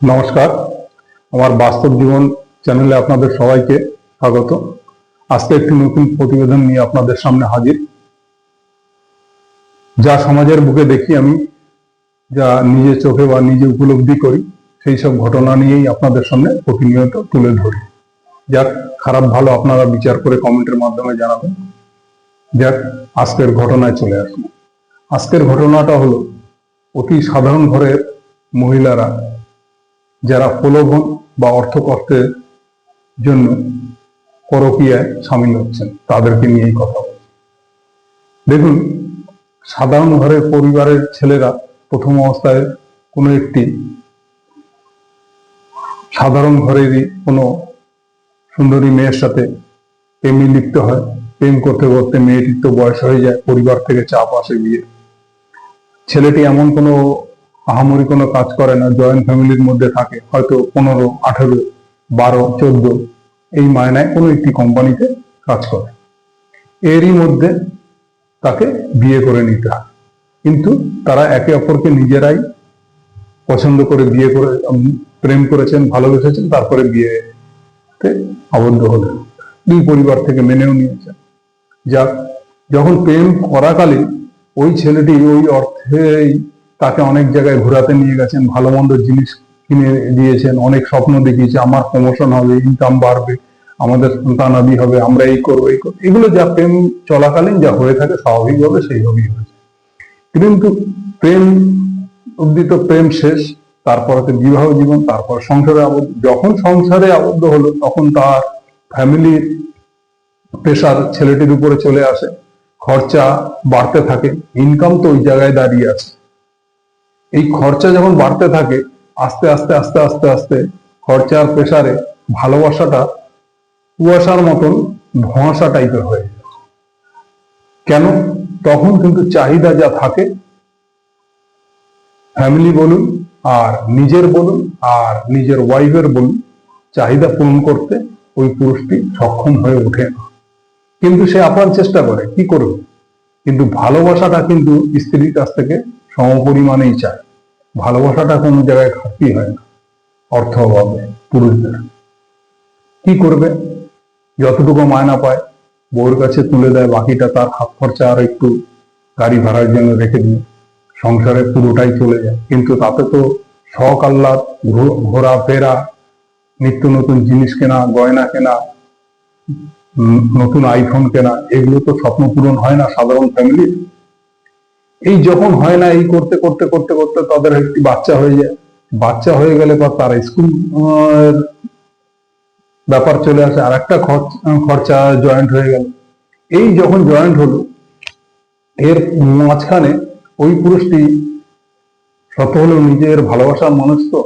নমস্কার। আমার বাস্তব জীবন চ্যানেলে আপনাদের সবাইকে স্বাগত। আজকে একটি নতুন প্রতিবেদন নিয়ে আপনাদের সামনে হাজির। যা সমাজের বুকে দেখি আমি, যা নিজে চোখে বা নিজে উপলব্ধি করি, সেই সব ঘটনা নিয়েই আপনাদের সামনে প্রতিনিয়ত তুলে ধরি। যাক, খারাপ ভালো আপনারা বিচার করে কমেন্টের মাধ্যমে জানাবেন। যাক, আজকের ঘটনায় চলে আসুন আজকের ঘটনাটা হলো, অতি সাধারণ ঘরের মহিলারা যারা প্রলোভন বা অর্থ কষ্টের জন্য পরকীয়ায় সামিল হচ্ছেন, তাদেরকে নিয়েই কথা বলছি। দেখুন, সাধারণ ঘরের পরিবারের ছেলেরা প্রথম অবস্থায় কোনো একটি সাধারণ ঘরেরই কোনো সুন্দরী মেয়ের সাথে প্রেমে লিপ্ত হয়, প্রেম করতে করতে মেয়েটির তো বয়স হয়ে যায়, পরিবার থেকে চাপ আসে বিয়ে ছেলেটি এমন কোনো আহামরি কোনো কাজ করে না জয়েন্ট ফ্যামিলির মধ্যে থাকে হয়তো পনেরো, আঠেরো, বারো, চোদ্দ। এই মায়নায় কোনো একটি কোম্পানিতে কাজ করে। এরই মধ্যে তাকে বিয়ে করে নিতে হয়। কিন্তু তারা একে অপরকে নিজেরাই পছন্দ করে বিয়ে করে প্রেম করেছেন, ভালোবেসেছেন, তারপরে বিয়েতে আবদ্ধ হলেন। দুই পরিবার থেকে মেনেও নিয়েছেন। যাক, যখন প্রেম করাকালীন ওই ছেলেটি ওই অর্থেই তাকে অনেক জায়গায় ঘোরাতে নিয়ে গেছেন, ভালো মন্দ জিনিস কিনে দিয়েছেন, অনেক স্বপ্ন দেখিয়েছে, আমার প্রমোশন হবে ইনকাম বাড়বে, আমাদের সন্তানাদি হবে, আমরা এই করব এই করব। এগুলো যা প্রেম চলাকালীন যা হয়ে থাকে স্বাভাবিকভাবে সেইভাবেই হয়েছে কিন্তু প্রেম অব্দি তো প্রেম শেষ, তারপরে তো বিবাহ জীবন, তারপর সংসারে আবদ্ধ। যখন সংসারে আবদ্ধ হলো, তখন তার ফ্যামিলির প্রেশার ছেলেটির উপরে চলে আসে, খরচা বাড়তে থাকে ইনকাম তো ওই জায়গায় দাঁড়িয়ে আছে। এই খরচা যখন বাড়তে থাকে, আস্তে আস্তে আস্তে আস্তে আস্তে খরচার প্রেসারে ভালোবাসাটা কুয়াশার মতন ধোঁয়াশা টাইপের হয়ে কেন? তখন কিন্তু চাহিদা যা থাকে ফ্যামিলি বলুন আর নিজের বলুন আর নিজের ওয়াইফের বলুন, চাহিদা পূরণ করতে ওই পুরুষটি সক্ষম হয়ে ওঠে না। কিন্তু সে আপ্রাণ চেষ্টা করে, কি করবে? কিন্তু ভালোবাসাটা কিন্তু স্ত্রীর কাছ থেকে সমপরিমাণেই চায়। ভালোবাসাটা কোনো জায়গায় ঘাটতি হয় না, অর্থ অভাবে, পুরুষদের। কি করবে? যতটুকু মায়না পায় বউর কাছে তুলে দেয়, বাকিটা তার হাত খরচা আর একটু গাড়ি ভাড়ার জন্য রেখে দিয়ে সংসারে পুরোটাই চলে যায়। কিন্তু তাতে তো শখ, আহ্লাদ ঘোরা, ফেরা, নিত্য নতুন জিনিস কেনা, গয়না কেনা নতুন আইফোন কেনা, এগুলো তো স্বপ্ন পূরণ হয় না সাধারণ ফ্যামিলির এই যখন হয় না, এই করতে করতে করতে করতে তাদের একটি বাচ্চা হয়ে যায়। বাচ্চা হয়ে গেলে পর তারা স্কুল ব্যাপার চলে আসে আর একটা খরচা জয়েন্ট হয়ে গেল। এই যখন জয়েন্ট হলো, এর মাঝখানে ওই পুরুষটি শত হলেও নিজের ভালোবাসার মানুষ তো,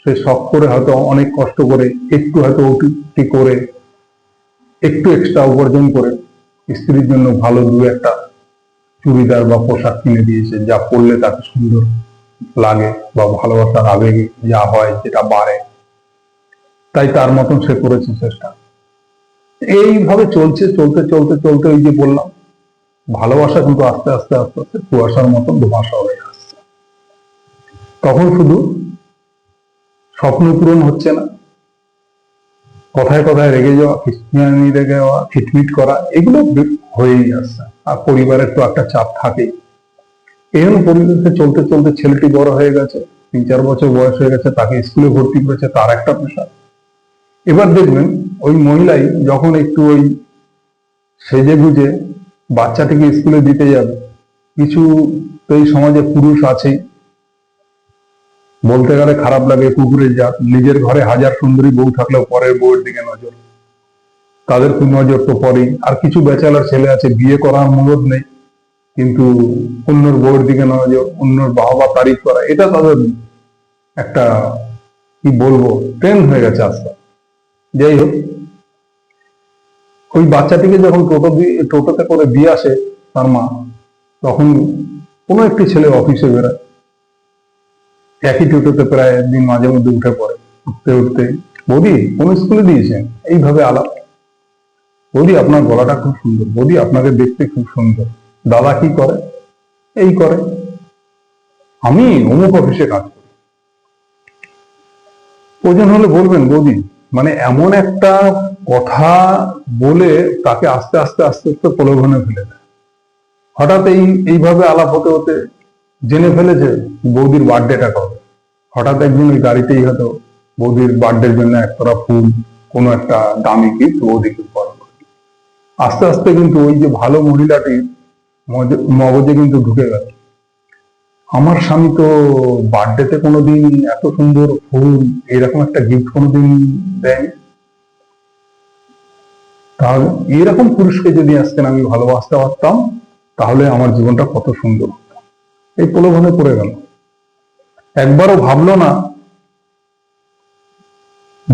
সে শখ করে হয়তো অনেক কষ্ট করে, একটু হয়তো অতিথি করে, একটু এক্সট্রা উপার্জন করে, স্ত্রীর জন্য ভালো দু একটা চুড়িদার বা পোশাক কিনে দিয়েছে, যা পরলে তাকে সুন্দর লাগে বা ভালোবাসার আবেগে যা হয় যেটা বাড়ে। তাই তার মতন সে করেছে চেষ্টা। এইভাবে চলছে, চলতে চলতে চলতে ওই যে বললাম, ভালোবাসা কিন্তু আস্তে আস্তে আস্তে আস্তে কুয়াশার মতন ধোঁয়াশা হয়ে আসছে। তখন শুধু স্বপ্ন পূরণ হচ্ছে না। কথায় কথায় রেগে যাওয়া খিচমিয়ানি রেগে যাওয়া, খিটমিট করা, এগুলো হয়েই আসছে। আর পরিবারের তো একটা চাপ থাকেই এরকম পরিবেশে চলতে চলতে ছেলেটি বড় হয়ে গেছে, তিন চার বছর বয়স হয়ে গেছে, তাকে স্কুলে ভর্তি করেছে তার একটা পেশা। এবার দেখবেন, ওই মহিলাই যখন একটু ওই সেজে গুজে বাচ্চাটিকে স্কুলে দিতে যাবে, কিছু তো এই সমাজে পুরুষ আছেই বলতে গেলে খারাপ লাগে কুকুরের জাত নিজের ঘরে হাজার সুন্দরী বউ থাকলেও পরের বউয়ের দিকে নজর। তাদের খুব নজর তো পরেই আর কিছু বেচালার ছেলে আছে, বিয়ে করার মুরদ নেই, কিন্তু অন্যর বউয়ের দিকে নজর, অন্যর বাবা তারিফ করা, এটা তাদের একটা, কি বলব ট্রেন্ড হয়ে গেছে আস্তে যাই হোক, ওই বাচ্চাটিকে যখন টোটো দিয়ে, টোটোতে করে দিয়ে আসে তার মা, তখন কোনো একটি ছেলে অফিসে বেড়ায় একই টোটোতে প্রায় একদিন মাঝে মধ্যে উঠে পড়ে, উঠতে উঠতে বৌদি, কোন স্কুলে দিয়েছেন? এইভাবে আলাপ। বৌদি, আপনার গলাটা খুব সুন্দর। বৌদি, আপনাকে দেখতে খুব সুন্দর। দাদা কি করে? এই করে। আমি অমুক অফিসে কাজ করি। প্রয়োজন হলে বলবেন, বৌদি মানে এমন একটা কথা বলে তাকে আস্তে আস্তে আস্তে আস্তে প্রলোভনে ফেলে দেয়। হঠাৎ এই, এইভাবে আলাপ হতে হতে জেনে ফেলেছে বৌদির বার্থডেটা কবে। হঠাৎ একদিন ওই গাড়িতেই হয়তো বৌদির বার্থডের জন্য একতরা ফুল, কোনো একটা দামি গিফট বৌদিকে। আস্তে আস্তে কিন্তু ওই যে ভালো মহিলাটির মজে- মগজে কিন্তু ঢুকে গেল। আমার স্বামী তো বার্থডেতে কোনোদিন এত সুন্দর ফুল, এরকম একটা গিফট কোনোদিন দেয়নি। তাহলে এরকম পুরুষকে যদি আজকে আমি ভালোবাসতে পারতাম, তাহলে আমার জীবনটা কত সুন্দর। এই প্রলোভনে পড়ে গেল। একবারও ভাবলো না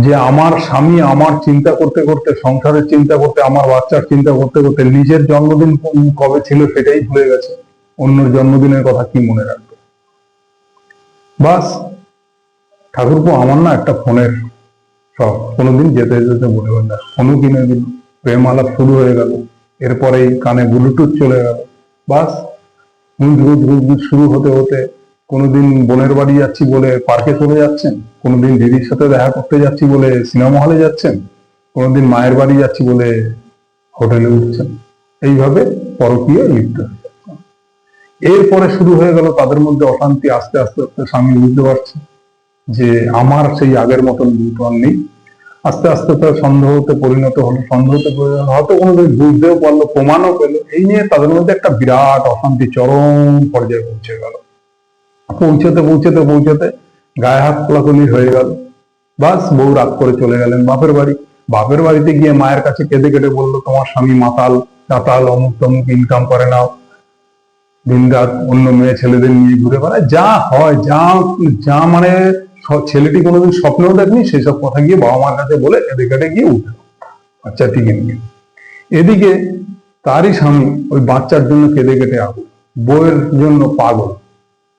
যে আমার স্বামী আমার চিন্তা করতে করতে, সংসারের চিন্তা করতে, আমার বাচ্চার চিন্তা করতে করতে, নিজের জন্মদিন কবে ছিল সেটাই ভুলে গেছে। অন্যর জন্মদিনের কথা কি মনে রাখবে? বাস, ঠাকুরপো, আমার না একটা ফোনের সব কোনোদিন যেতে যেতে বলে না। ফোনও কিনে দিল প্রেম আলাপ শুরু হয়ে গেল। এরপরেই কানে ব্লুটুথ চলে গেল। বাস গুজ গুজ গুজ শুরু হতে হতে কোনোদিন বোনের বাড়ি যাচ্ছি বলে পার্কে চলে যাচ্ছেন? কোনোদিন দিদির সাথে দেখা করতে যাচ্ছি বলে সিনেমা হলে যাচ্ছেন? কোনোদিন মায়ের বাড়ি যাচ্ছি বলে হোটেলে উঠছেন? এইভাবে পরকীয় লিপ্ত হয়ে এরপরে শুরু হয়ে গেল তাদের মধ্যে অশান্তি, আস্তে আস্তে আস্তে স্বামী বুঝতে পারছে যে আমার সেই আগের মতন আর নেই। আস্তে আস্তে তার সন্দেহতে পরিণত হলো, সন্দেহতে পরিণত। হয়তো কোনোদিন বুঝতেও পারল, প্রমাণও পেল। এই নিয়ে তাদের মধ্যে একটা বিরাট অশান্তি, চরম পর্যায়ে পৌঁছে গেল। পৌঁছাতে পৌঁছাতে পৌঁছাতে গায়ে হাত তোলাতুলি হয়ে গেল। বাস বউ রাগ করে চলে গেলেন বাপের বাড়ি। বাপের বাড়িতে গিয়ে মায়ের কাছে কেঁদে কেটে বলল, তোমার স্বামী মাতাল, চাতাল, অমুক তমুক ইনকাম করে নাও। দিন রাত অন্য মেয়ে ছেলেদের নিয়ে ঘুরে বেড়ায়। যা হয়, যা যা মানে ছেলেটি কোনোদিন স্বপ্নেও দেখনি, সেসব কথা গিয়ে বাবা মার কাছে বলে কেঁদে কেটে গিয়ে উঠে বাচ্চাটিকে নিয়ে। এদিকে তারই স্বামী ওই বাচ্চার জন্য কেঁদে কেটে আগুন। বউয়ের জন্য পাগল।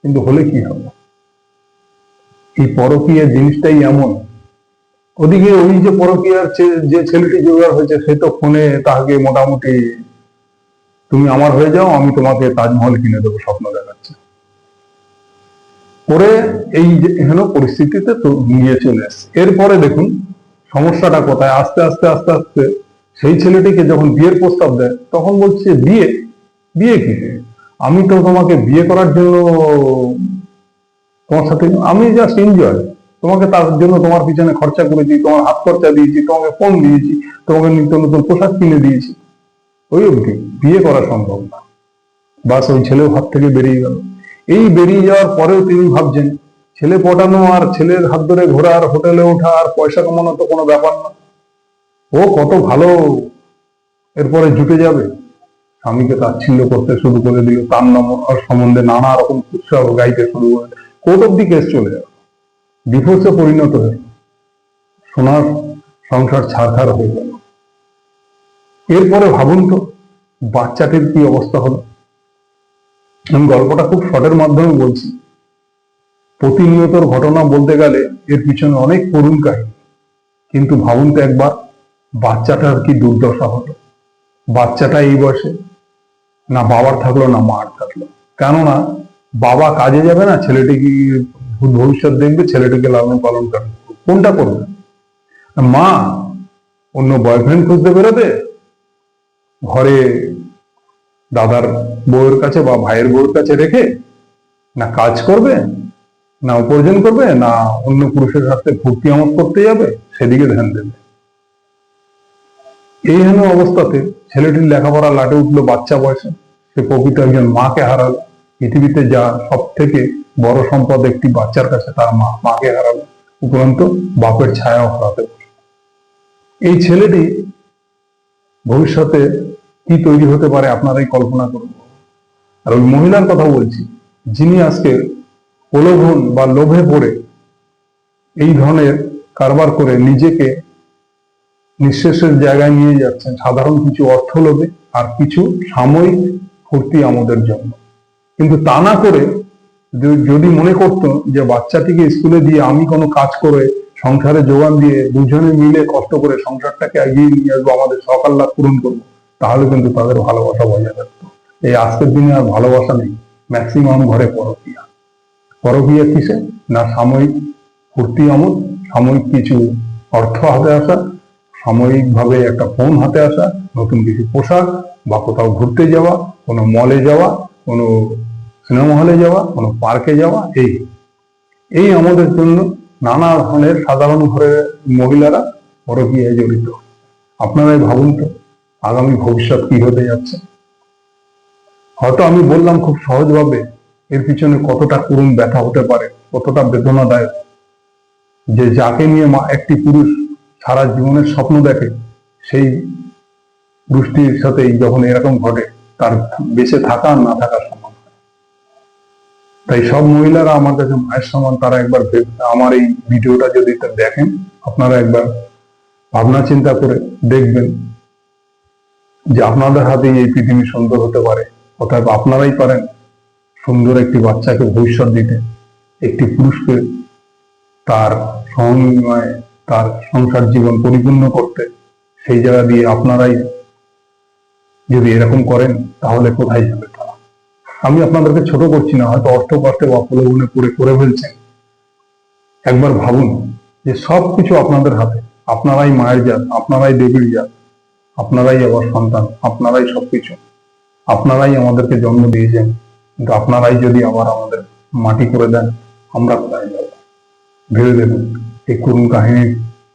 কিন্তু হলে কি হবে? এই পরকীয়া জিনিসটাই এমন। ওদিকে ওই যে পরকীয়ার যে ছেলেটি জোগাড় হয়েছে, সে তো ফোনে তাকে মোটামুটি, তুমি আমার হয়ে যাও, আমি তোমাকে তাজমহল কিনে দেবো স্বপ্ন দেখাচ্ছে। করে এই যে এখানে পরিস্থিতিতে নিয়ে চলে আসছে এরপরে দেখুন, সমস্যাটা কোথায়? আস্তে আস্তে আস্তে আস্তে সেই ছেলেটিকে যখন বিয়ের প্রস্তাব দেয়, তখন বলছে, বিয়ে? বিয়ে কি আমি তো তোমাকে বিয়ে করার জন্য তোমার সাথে আমি জাস্ট এনজয় তোমাকে তার জন্য তোমার পিছনে খরচা করেছি, তোমার হাত খরচা দিয়েছি, তোমাকে ফোন দিয়েছি, তোমাকে নিত্য নতুন পোশাক কিনে দিয়েছি। ওই অবধি, বিয়ে করা সম্ভব না। বাস ওই ছেলেও হাত থেকে বেরিয়ে গেল। এই বেরিয়ে যাওয়ার পরেও তিনি ভাবছেন, ছেলে পটানো আর ছেলের হাত ধরে ঘোরা আর হোটেলে ওঠা আর পয়সা কামানো তো কোনো ব্যাপার না। ও কত ভালো, এরপরে জুটে যাবে। স্বামীকে তাচ্ছিল্য করতে শুরু করে দিল, তার সম্বন্ধে নানা রকম উৎসাহ গাইতে শুরু করে কোর্ট অব্দি কেস চলে যাবে ডিভোর্সে পরিণত হয়ে সোনার সংসার ছাড়খাড় হয়ে গেল। এরপরে ভাবুন তো, বাচ্চাটির কি অবস্থা হলো? আমি গল্পটা খুব শর্টের মাধ্যমে বলছি। প্রতিনিয়তর ঘটনা বলতে গেলে এর পিছনে অনেক করুণ কাহিনী। কিন্তু ভাবুন তো একবার, বাচ্চাটার কি দুর্দশা হলো? বাচ্চাটা এই বয়সে না বাবার থাকল, না মার থাকল। কেননা বাবা কাজে যাবে না, ছেলেটি কি ভবিষ্যৎ দেখবে, ছেলেটিকে লালন পালন করবে। কোনটা করবে? মা অন্য বয়ফ্রেন্ড খুঁজতে বেরোবে ঘরে দাদার বউয়ের কাছে বা ভাইয়ের বউয়ের কাছে রেখে না কাজ করবে, না উপার্জন করবে, না অন্য পুরুষের সাথে ফুর্তি আমোদ করতে যাবে, সেদিকে ধ্যান দেবে। এই হেন অবস্থাতে ছেলেটির লেখাপড়া লাটে উঠল বাচ্চা বয়সে। সে প্রকৃত একজন মাকে হারালো। পৃথিবীতে যা সব থেকে বড় সম্পদ একটি বাচ্চার কাছে, তার মা মাকে হারালো। উপরন্ত বাপের ছায়াও হারাতে এই ছেলেটি ভবিষ্যতে কি তৈরি হতে পারে আপনারাই কল্পনা করুন। আর ওই মহিলার কথা বলছি, যিনি আজকে প্রলোভন বা লোভে পড়ে এই ধরনের কারবার করে নিজেকে নিঃশেষের জায়গায় নিয়ে যাচ্ছেন। সাধারণ কিছু অর্থ লোভে আর কিছু সাময়িক ফুর্তি আমাদের জন্য। কিন্তু তা না করে যদি মনে করতো যে বাচ্চাটিকে স্কুলে দিয়ে আমি কোনো কাজ করে সংসারে যোগান দিয়ে দুজনে মিলে কষ্ট করে সংসারটাকে এগিয়ে নিয়ে আসব, আমাদের সকাল লাভ পূরণ করব, তাহলে কিন্তু তাদের ভালোবাসা বজায় থাকতো। এই আজকের দিনে আর ভালোবাসা নেই। ম্যাক্সিমাম ঘরে পরকিয়া। পরকিয়া কিসে? না সাময়িক ফুর্তি আমল সাময়িক কিছু অর্থ হাতে আসা সাময়িকভাবে একটা ফোন হাতে আসা, নতুন কিছু পোশাক বা কোথাও ঘুরতে যাওয়া, কোনো মলে যাওয়া, কোনো সিনেমা হলে যাওয়া, কোনো পার্কে যাওয়া, এই। এই আমাদের জন্য নানা ধরনের সাধারণ ঘরের মহিলারা পরকীয়ায় জড়িত। আপনারাই ভাবুন তো, আগামী ভবিষ্যৎ কি হতে যাচ্ছে। হয়তো আমি বললাম খুব সহজভাবে, এর পিছনে কতটা করুণ ব্যথা হতে পারে, কতটা বেদনাদায়ক। যে যাকে নিয়ে মা একটি পুরুষ সারা জীবনের স্বপ্ন দেখে, সেই পুরুষটির সাথে যখন এরকম ঘটে, তার বেঁচে থাকা না থাকা সমান তাই সব মহিলারা আমার কাছে মায়ের সমান, তারা একবার আমার এই ভিডিওটা যদি দেখেন, আপনারা একবার ভাবনা চিন্তা করে দেখবেন যে আপনাদের হাতেই এই পৃথিবী সুন্দর হতে পারে। অর্থাৎ আপনারাই পারেন সুন্দর একটি বাচ্চাকে ভবিষ্যৎ দিতে, একটি পুরুষকে তার সমন্বয়ে তার সংসার জীবন পরিপূর্ণ করতে, সেই জায়গা দিয়ে আপনারাই যদি এরকম করেন, তাহলে কোথায় যাবে তারা? আমি আপনাদেরকে ছোট করছি না, হয়তো অর্থ কষ্টে বা প্রলোভনে পড়ে করে ফেলছেন। একবার ভাবুন যে সব কিছু আপনাদের হাতে, আপনারাই মায়ের জাত, আপনারাই দেবীর জাত, আপনারাই আবার সন্তান, আপনারাই সবকিছু, আপনারাই আমাদেরকে জন্ম দিয়েছেন, কিন্তু আপনারাই যদি আবার আমাদের মাটি করে দেন, আমরা কোথায় যাব? ভেবে দেখুন। এই করুণ কাহিনীর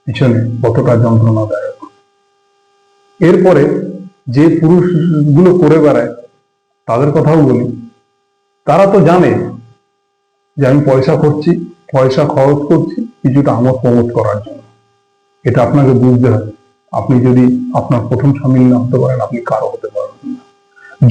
পিছনে কতটা যন্ত্রণাদায়ক। এরপরে যে পুরুষগুলো করে বেড়ায়, তাদের কথাও বলি। তারা তো জানে যে আমি পয়সা করছি পয়সা খরচ করছি কিছুটা আমার প্রমোট করার জন্য। এটা আপনাকে বুঝতে হবে। আপনি যদি আপনার প্রথম স্বামীর না হতে পারেন, আপনি কারও হতে পারবেন না।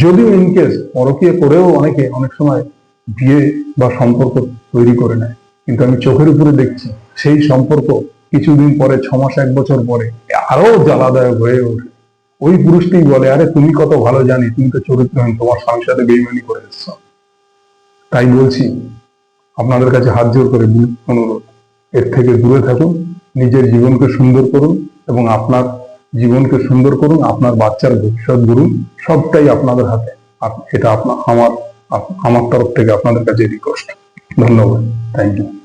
যদিও ইনকেস পরকীয় করেও অনেকে অনেক সময় বিয়ে বা সম্পর্ক তৈরি করে নেয়, কিন্তু আমি চোখের উপরে দেখছি সেই সম্পর্ক কিছুদিন পরে, ছ মাস, এক বছর পরে আরও জ্বালাদায়ক হয়ে ওঠে। ওই পুরুষটি বলে, আরে, তুমি কত ভালো জানি, তুমি তো চরিত্রহীন, তোমার স্বামীর সাথে বেইমানি করে এসছো তাই বলছি, আপনাদের কাছে হাত জোর করে অনুরোধ। এর থেকে দূরে থাকুন, নিজের জীবনকে সুন্দর করুন এবং আপনার জীবনকে সুন্দর করুন, আপনার বাচ্চার ভবিষ্যৎ গড়ুন, সবটাই আপনাদের হাতে। এটা আপনার আমার আমার তরফ থেকে আপনাদের কাছে রিকোয়েস্ট ধন্যবাদ। Thank you